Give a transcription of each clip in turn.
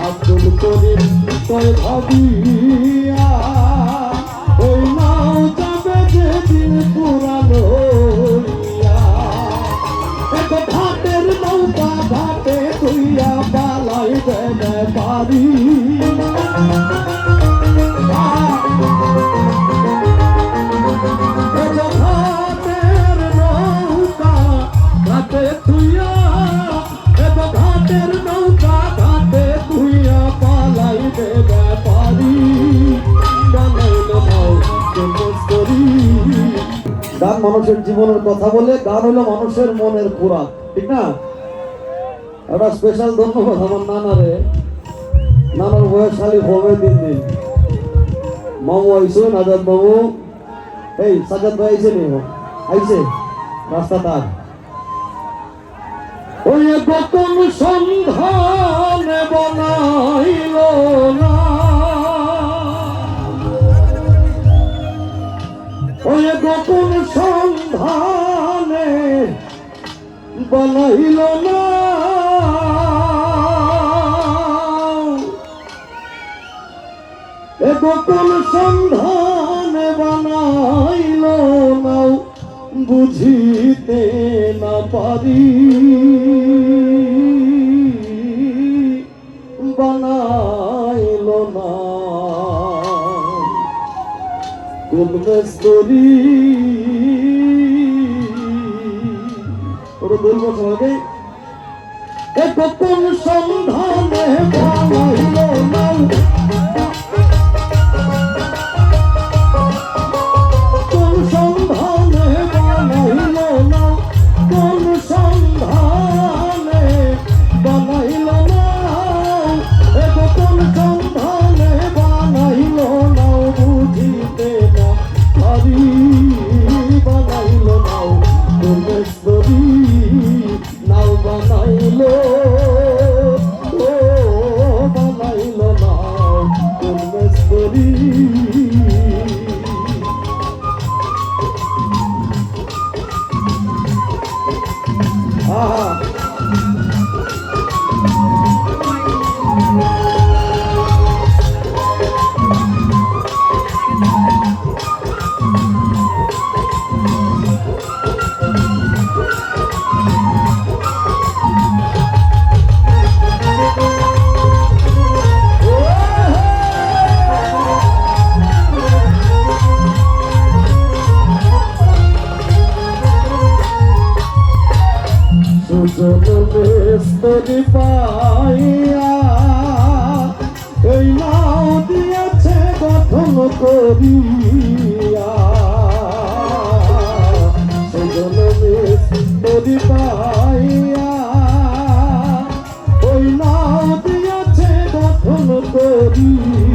আব্দুল করিম তোর ভাবিয়া মানুষের জীবনের কথা বলে, গান হলো মানুষের মনের খোরাক। ঠিক না? একটা স্পেশাল ধন্যবাদ আমার নানারে। নানার বয়স খালি হবে দিন দিন। মামু আইসুন আজাদ বাবু এই সাজাদ ভাই আইসে নি? আইসে রাস্তা তার। ওই গোপন সন্ধানে বনাইল। গোপন সন্ধানে বানাইল নাও, বুঝিতে না পারি। বানাইল না কোন মেস্তরি ওটা বলব সবাইকে এ সন্ধানে বানাইল নাও বানাইল গঠন করিয়া। সুজন বেস্তরি পাইয়া ওই নাও দিয়েছে গঠন করিয়া।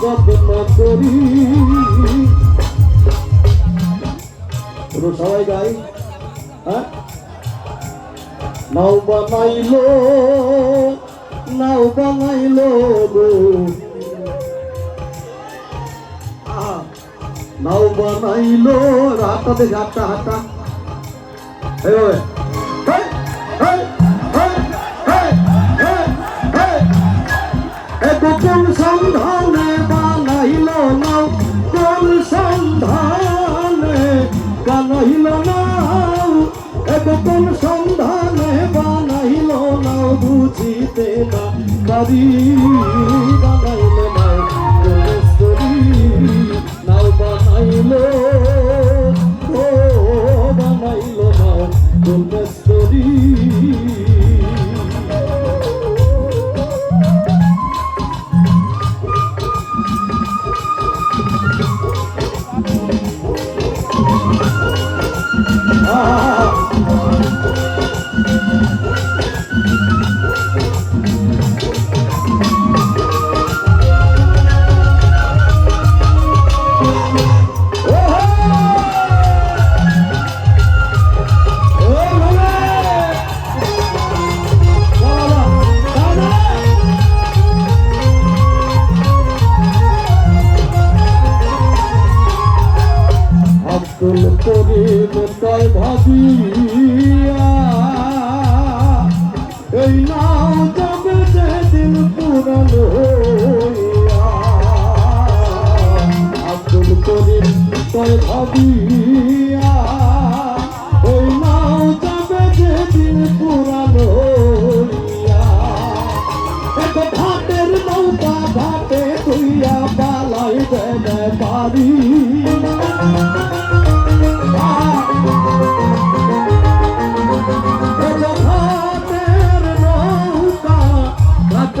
বদনা করি সবাই গাই হ্যাঁ? নাও বানাইলো নাও বানাইলো গো। নাও বানাইলো হাতটা দে হাতটা হাতটা মন সন্ধানে বানাইল না বুঝিতে না পারি। তাই ভাবি